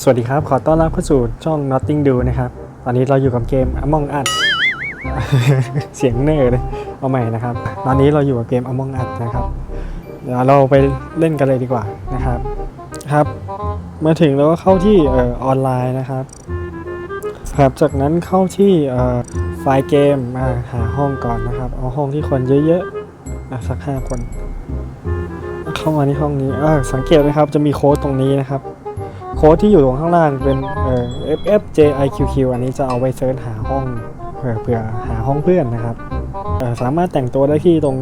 สวัสดีครับ ขอต้อนรับเข้าสู่ช่อง Nothing Do นะครับ ตอนนี้เราอยู่กับเกม Among Us เสียงเนอเลยเอาใหม่นะครับ ตอนนี้เราอยู่กับเกม Among Us นะครับ เดี๋ยวเราไปเล่นกันเลยดีกว่านะครับ ครับ มาถึงแล้วก็เข้าที่ออนไลน์นะครับครับจากนั้นเข้าที่ ไฟล์เกมมาหาห้องก่อนนะครับ เอาห้องที่คนเยอะๆอะสักห้าคน เข้ามาที่ห้องนี้อ่าสังเกตนะครับจะมีโค้ดตรงนี้นะครับ โค้ดที่อยู่ตรงข้างล่างเป็นเอ่อ FFJIQQ อันนี้จะเอาไว้เซิร์ชหาห้องเผื่อหาห้องเพื่อนนะครับอ่อสามารถแต่งตัวได้ที่ตรง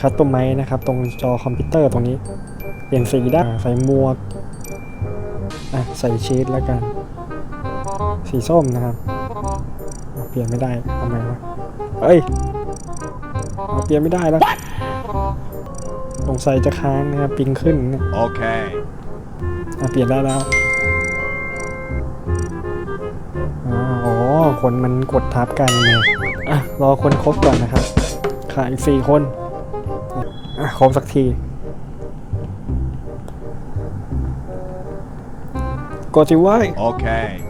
คัสตอมไมนะครับ ตรงจอคอมพิวเตอร์ตรงนี้ เปลี่ยนสีได้ใส่หมวกอะใส่ชีสแล้วกัน สีส้มนะครับ ปลี่ยนไม่ได้ทำไมวะเอ้ยเอาเปลี่ยนไม่ได้แล้วสงสัยจะค้างนะครับปิงขึ้นเนี่ย Okay. อะเปลี่ยนได้แล้วอาอ๋อคนมันกดทับกันเนี่ยอะรอคนครบก่อนนะครับขาดอีกสี่คนอะครบสักทีกดสิไว้ Okay. เ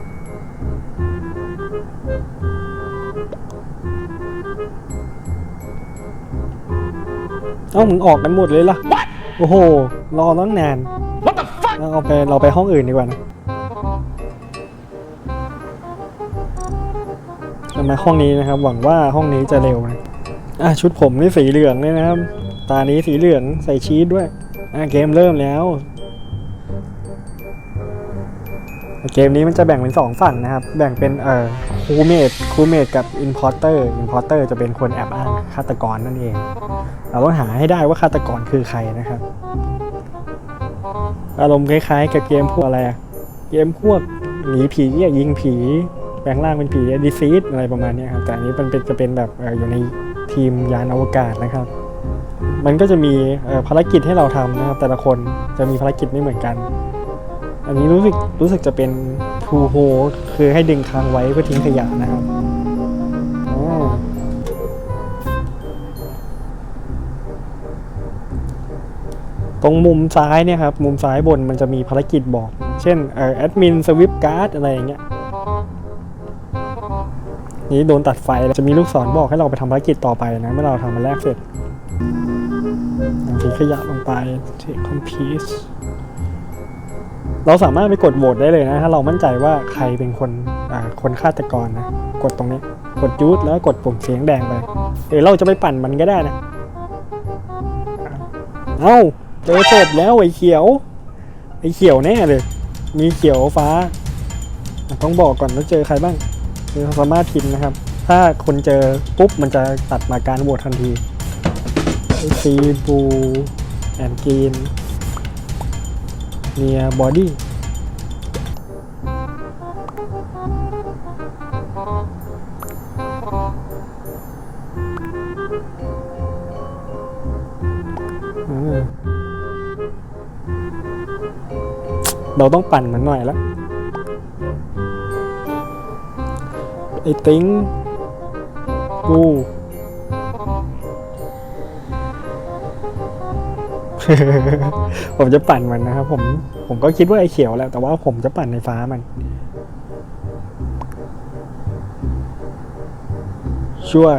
อ้ามึงออกกันหมดเลยล่ะ โอ้โห รอตั้งนานเอาไปเราไปห้องอื่นดีกว่านะเอามาห้องนี้นะครับ หวังว่าห้องนี้จะเร็วนะอะชุดผมนี่สีเหลืองเลยนะครับ ตานี้สีเหลืองใส่ชีสด้วย อะเกมเริ่มแล้ว เกมนี้มันจะแบ่งเป็นสองฝั่งนะครับ แบ่งเป็นเอ่อ คูเมดคูเมดกับอินพอร์เตอร์อินพอร์เตอร์จะเป็นคนแอบอ้างฆาตกรนั่นเอง เราต้องหาให้ได้ว่าฆาตกรคือใครนะครับ อารมณ์คล้าย ๆ กับเกมพวกอะไรอะเกมพวกหนีผียิงผีแปลงร่างเป็นผีดิซีดอะไรประมาณนี้ครับแต่อันนี้มันเป็นจะเป็นแบบอยู่ในทีมยานอวกาศนะครับ มันก็จะมีภารกิจให้เราทำนะครับแต่ละคนจะมีภารกิจไม่เหมือนกัน อันนี้รู้สึกรู้สึกจะเป็นทูโฮคือให้ดึงค้างไว้เพื่อทิ้งขยะนะครับตรงมุมซ้ายเนี่ยครับมุมซ้ายบนมันจะมีภารกิจบอก เช่นเอ่อแอดมินสวิปการ์ดอะไรอย่างเงี้ยนี่โดนตัดไฟจะมีลูกศรบอกให้เราไปทำภารกิจต่อไปนะเมื่อเราทำมาแรกเสร็จทิ้งขยะลงไปเทคคอมพิว เราสามารถไปกดโหวตได้เลยนะถ้าเรามั่นใจว่าใครเป็นคนคนฆาตกรนะ กดตรงนี้ กดยูทแล้วกดปุ่มเสียงแดงไปหรือเราจะไปปั่นมันก็ได้นะ เอ้าเจอศพแล้วไอ้เขียว ไอ้เขียวแน่เลย มีเขียวฟ้า ต้องบอกก่อนว่าเจอใครบ้างคือสามารถพิมพ์นะครับ ถ้าคนเจอปุ๊บมันจะตัดมาการโหวตทันทีซีบูแอนกีน เนียบอดี้เราต้องปั่นมันหน่อยแล้วไอ้ติ้งกู ผมจะปั่นมันนะครับผมผมก็คิดว่าไอ้เขียวแหละแต่ว่าผมจะปั่นในฟ้ามัน ชัวร์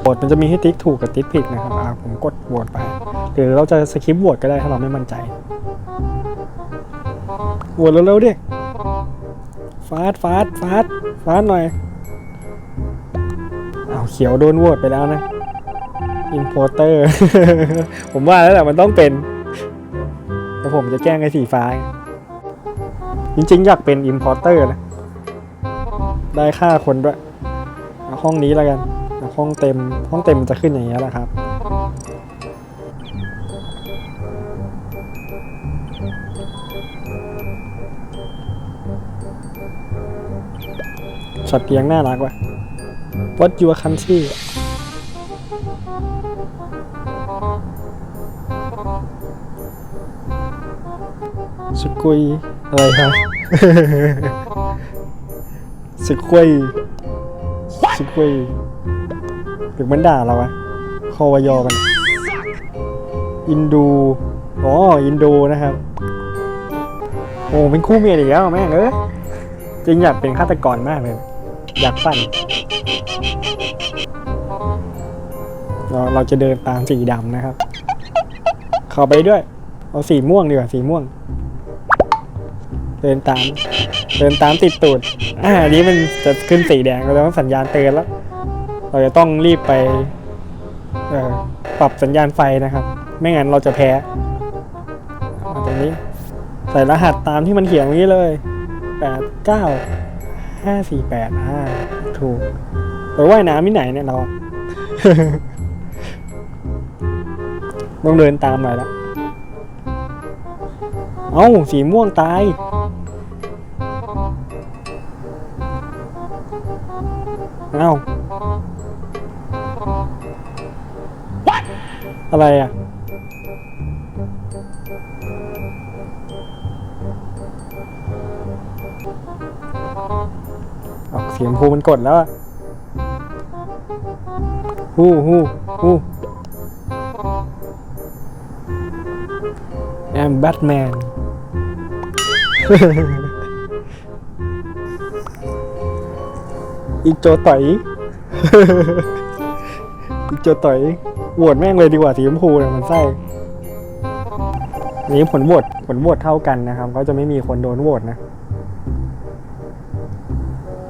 โหวตมันจะมีให้ติ๊กถูกกับติ๊กผิดนะครับอ่าผมกดโหวตไป หรือเราจะสคิปโหวตก็ได้ถ้าเราไม่มั่นใจโหวตเร็วๆดิฟาดฟาดฟาดฟาดหน่อยเอาเขียวโดนโหวตไปแล้วนะ อินโพเตอร์ผมว่าแล้วแหละมันต้องเป็นแต่ผมจะแกล้งไอ้สีฟ้า จริงๆ อยากเป็นอินพอร์เตอร์นะ ได้ค่าคนด้วยเอาห้องนี้แล้วกันเอาห้องเต็ม ห้องเต็มมันจะขึ้นอย่างเงี้ยแหละครับสัตว์เลี้ยงน่ารักว่ะ What your country สกุยอะไรครับสกุยสกุยหรือมันด่าเราวะคอวายอกัน อินดูอ๋ออินโดนะครับ โอ้เป็นคู่เมียอีกแล้วแม่งเอ้ยจริงอยากเป็นฆาตกรมากเลย อยากปั่น เราเราจะเดินตามสีดำนะครับ เข้าไปด้วย เอาสีม่วงดีกว่าสีม่วง เดินตาม เดินตามติดตูดอ่าอันนี้มันจะขึ้นสีแดงแล้วสัญญาณเตือนแล้ว เราจะต้องรีบไปปรับสัญญาณไฟนะครับ ไม่งั้นเราจะแพ้ตรงนี้ ใส่รหัสตามที่มันเขียนอย่างนี้เลยแปดเก้าห้าสี่แปดห้าถูกไปว่ายน้ำที่ไหนเนี่ยเรา ต้องเดินตามหน่อยละเอ้า สีม่วงตาย เอ้าอะไรอะออกเสียงพูมันกดแล้วอะฮู้ฮู้ฮู้ I'm Batman อีกโจต่อยอีกโจต่อยโหวตแม่งเลยดีกว่าสีชมพูเนี่ยมันไส้นี้ผลโหวตผลโหวตเท่ากันนะครับ ก็จะไม่มีคนโดนโหวตนะ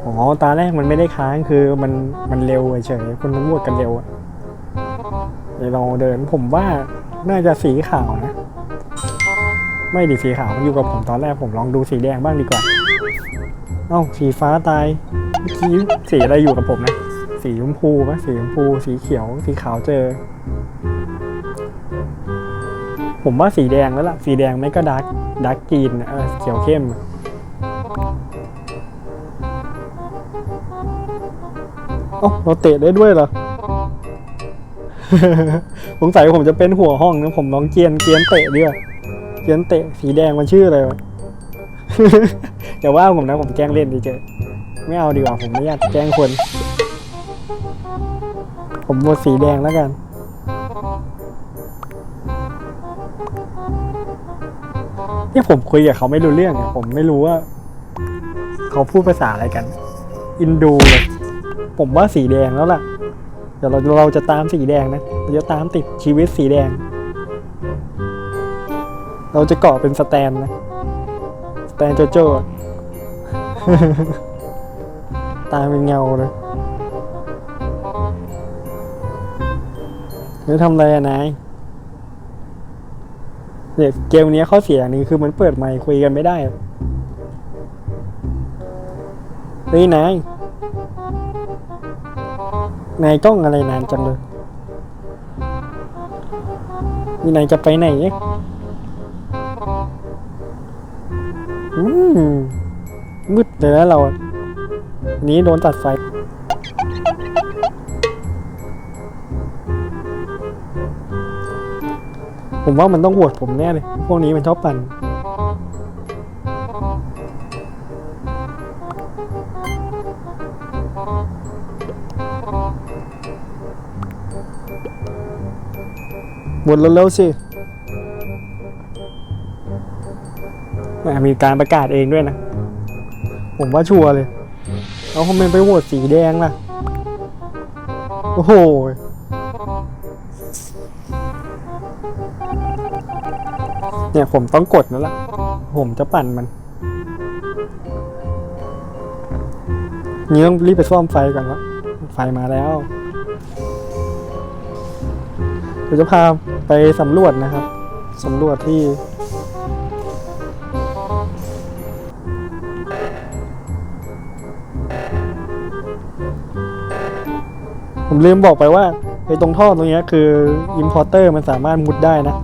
อ๋อตาแรกมันไม่ได้ค้างคือมันมันเร็วเฉยคนมันโหวตกันเร็วอะเดี๋ยวเราเดินผมว่าน่าจะสีขาวนะ ไม่ดิสีขาวมันอยู่กับผมตอนแรกผมลองดูสีแดงบ้างดีกว่า เอ้าสีฟ้าตายเมื่อกี้สีอะไรอยู่กับผมนะ สีชมพูปะสีชมพู สีเขียว สีขาวเจอ ผมว่าสีแดงแล้วล่ะ สีแดงไม่ก็ดักดักกรีนเออเขียวเข้มเอ้เราเตะได้ด้วยเหรอสงสัยผมจะเป็นหัวห้องนะผมลองเกียนเกียนเตะดีกว่า เกียนเตะสีแดงมันชื่ออะไรวะอย่าว่าผมนะผมแกล้งเล่นดีเจไม่เอาดีกว่าผมไม่อยากแกล้งคน ผมบทสีแดงแล้วกันเนี่ผมคุยกับเขาไม่รู้เรื่องอะผมไม่รู้ว่า เขาพูดภาษาอะไรกัน อินดูเลยผมว่าสีแดงแล้วล่ะ เดี๋ยวเราเราจะตามสีแดงนะ เราจะตามติดชีวิตสีแดง เราจะเกาะเป็นสแตนนะสแตนโจโจ้ตาเป็นเงาเลยนี่ทำอะไรอะนายเนี่ยเกมนี้ข้อเสียอย่างหนึงคือมันเปิดไมค์คุยกันไม่ได้อะเฮ้ยนาย นายจ้องอะไรนานจังเลยนี่นายจะไปไหนเนี่ย อืมมืดเลยนะเรา นี้โดนตัดไฟ ผมว่ามันต้องโหวตผมแน่เลย พวกนี้มันชอบปั่นหมดแล้วๆสิ มีการประกาศเองด้วยนะ ผมว่าชัวร์เลยเอาคอมเมนต์ไปโหวตสีแดงล่ะ โอ้โหเนี่ยผมต้องกดแล้วล่ะ ผมจะปั่นมัน นี่ต้องรีบไปซ่อมไฟก่อนละไฟมาแล้วเดี๋ยวจะพาไปสำรวจนะครับ สำรวจที่ ผมลืมบอกไปว่าไอ้ตรงท่อตรงเนี้ยคือ importer มันสามารถมุดได้นะ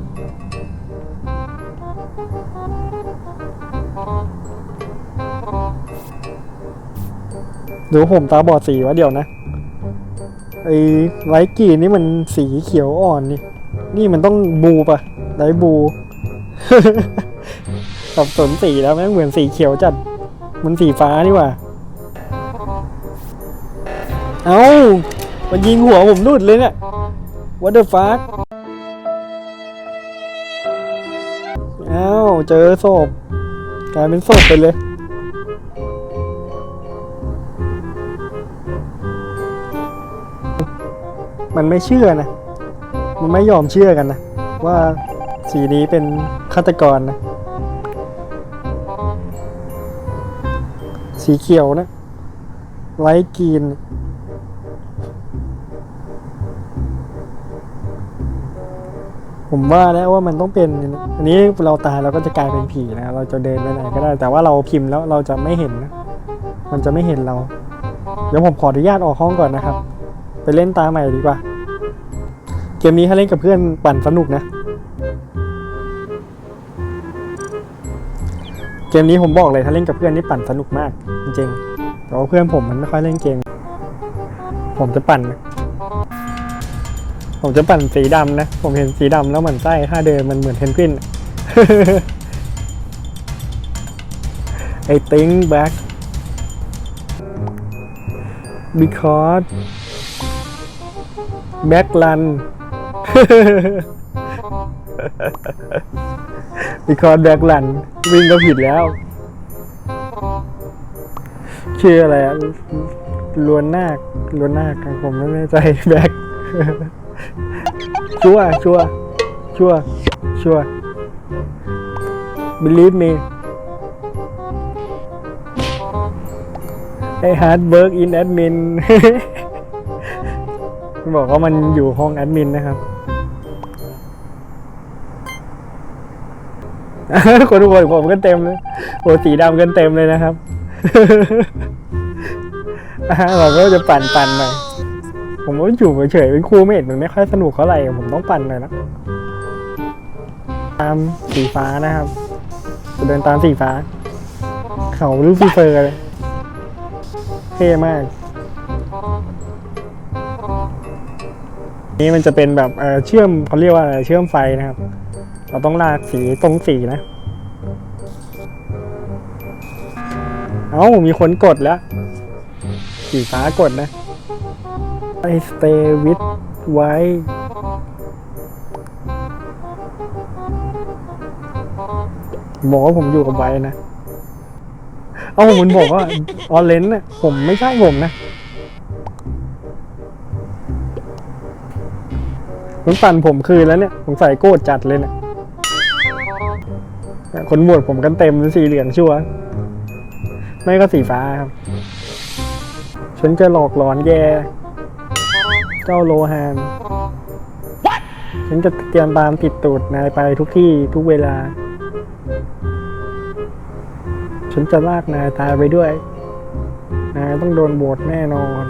เดี๋ยวผมตาบอดสีวะเดี๋ยวนะ ไอ้ไลท์กรีนนี่มันสีเขียวอ่อนนี่ นี่มันต้องบูปะไลท์บู สับสนสีแล้วแม่งเหมือนสีเขียวจัด มันสีฟ้านี่ว่า เอ้า มันยิงหัวผมหลุดเลยเนี่ย what the fuck อ้าว เจอศพกลายเป็นศพไปเลย มันไม่เชื่อนะ มันไม่ยอมเชื่อกันนะ ว่าสีนี้เป็นฆาตกรนะ สีเขียวนะ ไลท์กรีน ผมว่าแล้วว่ามันต้องเป็น อันนี้เราตายเราก็จะกลายเป็นผีนะ เราจะเดินไปไหนก็ได้ แต่ว่าเราพิมพ์แล้วเราจะไม่เห็นนะ มันจะไม่เห็นเรา เดี๋ยวผมขออนุญาตออกห้องก่อนนะครับ ไปเล่นตาใหม่ดีกว่า เกมนี้ถ้าเล่นกับเพื่อนปั่นสนุกนะ เกมนี้ผมบอกเลยถ้าเล่นกับเพื่อนนี่ปั่นสนุกมาก จริงๆแต่ว่าเพื่อนผมมันไม่ค่อยเล่นเกม ผมจะปั่น ผมจะปั่นสีดำนะ ผมเห็นสีดำแล้วเหมือนไส้ถ้าเดินมันเหมือนเพนกวิน I think back because back run because back run วิ่งก็ผิดแล้ว ชื่ออะไรอะลวนนาคลวนนาคผมไม่แน่ใจแบ็คชัวชัวชัวชัวร์ believe me I hard work in admin บอกว่ามันอยู่ห้องแอดมินนะครับ คนทุกคนผมก็เต็มเลยโอ้สีดำกันเต็มเลยนะครับเราก็จะปั่นปั่นหน่อยผมก็อยู่เฉยๆเป็นครูไม่เห็นมันไม่ค่อยสนุกเท่าไหร่ผมต้องปั่นหน่อยนะตามสีฟ้านะครับจะเดินตามสีฟ้า เขาลูซิเฟอร์เลยเท่มาก นี่มันจะเป็นแบบเชื่อมเขาเรียกว่าอะไรเชื่อมไฟนะครับ เราต้องลากสีตรงสีนะ เอ้า มีคนกดแล้ว สีฟ้ากดนะ I stay with ไว้บอกว่าผมอยู่กับไว้นะ เอ้ามันบอกว่าออเรนน่ะผมไม่ใช่ผมนะมันปั่นผมคืนแล้วเนี่ย ผมใส่โกรธจัดเลยเนี่ย คนบวชผมกันเต็มสีเหลืองชัวร์ไม่ก็สีฟ้าครับ ฉันจะหลอกหลอนแกเจ้าโลหานฉันจะเตรียมตามติดตูดนายไปทุกที่ทุกเวลา ฉันจะลากนายตายไปด้วย นายต้องโดนโบดแน่นอน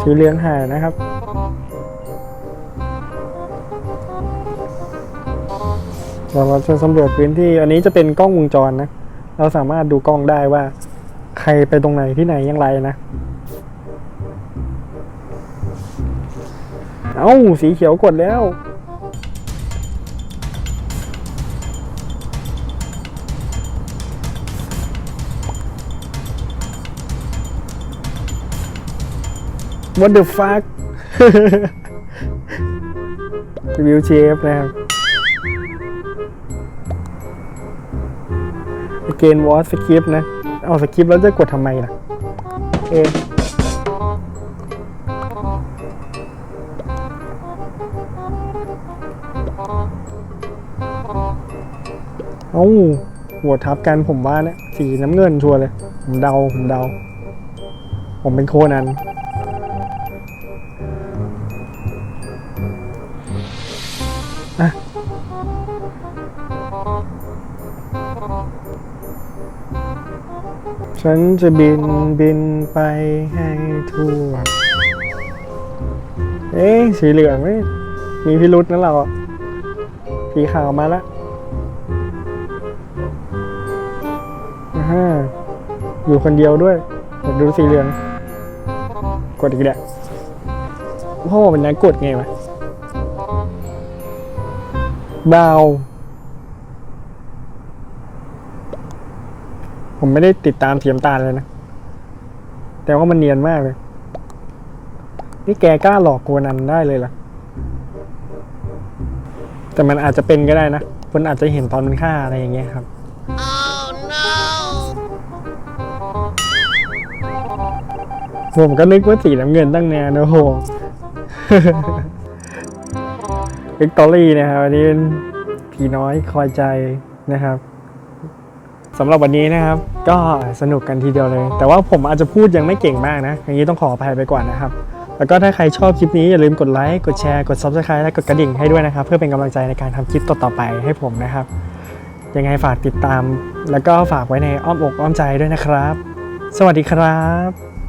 สีเหลืองหายนะครับ เราจะสำรวจพื้นที่อันนี้จะเป็นกล้องวงจรนะ เราสามารถดูกล้องได้ว่า ใครไปตรงไหนที่ไหนอย่างไรนะ เอ้าสีเขียวกดแล้ว What the fuck วิวเชฟนะครับ เกณฑ์วอสสคริปนะ เอาสคริปแล้วจะกดทำไมล่ะ เอะเอ้าหัวทับกันผมว่าเนี่ยสีน้ำเงินชัวร์เลย ผมเดา ผมเดา ผมเป็นโคนัน ฉันจะบินบินไปให้ทั่ว เอ๊ะสีเหลืองเว้ยมีพิรุษนะเราอสีขาวมาแล้วอ่าฮะอยู่คนเดียวด้วยดูสีเหลือง กดอีกแล้วพ่อเป็นนักกดไงวะดาว ผมไม่ได้ติดตามเทียมตาลเลยนะ แต่ว่ามันเนียนมากเลย นี่แกกล้าหลอกโกนันได้เลยเหรอแต่มันอาจจะเป็นก็ได้นะ คนอาจจะเห็นตอนมันฆ่าอะไรอย่างเงี้ยครับผมก็นึกว่าสีน้ำเงินตั้งนานนะโหวิกตอรี่นะครับอันนี้เป็นผีน้อยคอยใจนะครับ สำหรับวันนี้นะครับ ก็สนุกกันทีเดียวเลย แต่ว่าผมอาจจะพูดยังไม่เก่งมากนะ อย่างนี้ต้องขออภัยไปก่อนนะครับ แล้วก็ถ้าใครชอบคลิปนี้อย่าลืมกดไลค์กดแชร์กด subscribe และกดกระดิ่งให้ด้วยนะครับ เพื่อเป็นกำลังใจในการทำคลิปต่อๆไปให้ผมนะครับ ยังไงฝากติดตาม แล้วก็ฝากไว้ในอ้อมอกอ้อมใจด้วยนะครับ สวัสดีครับ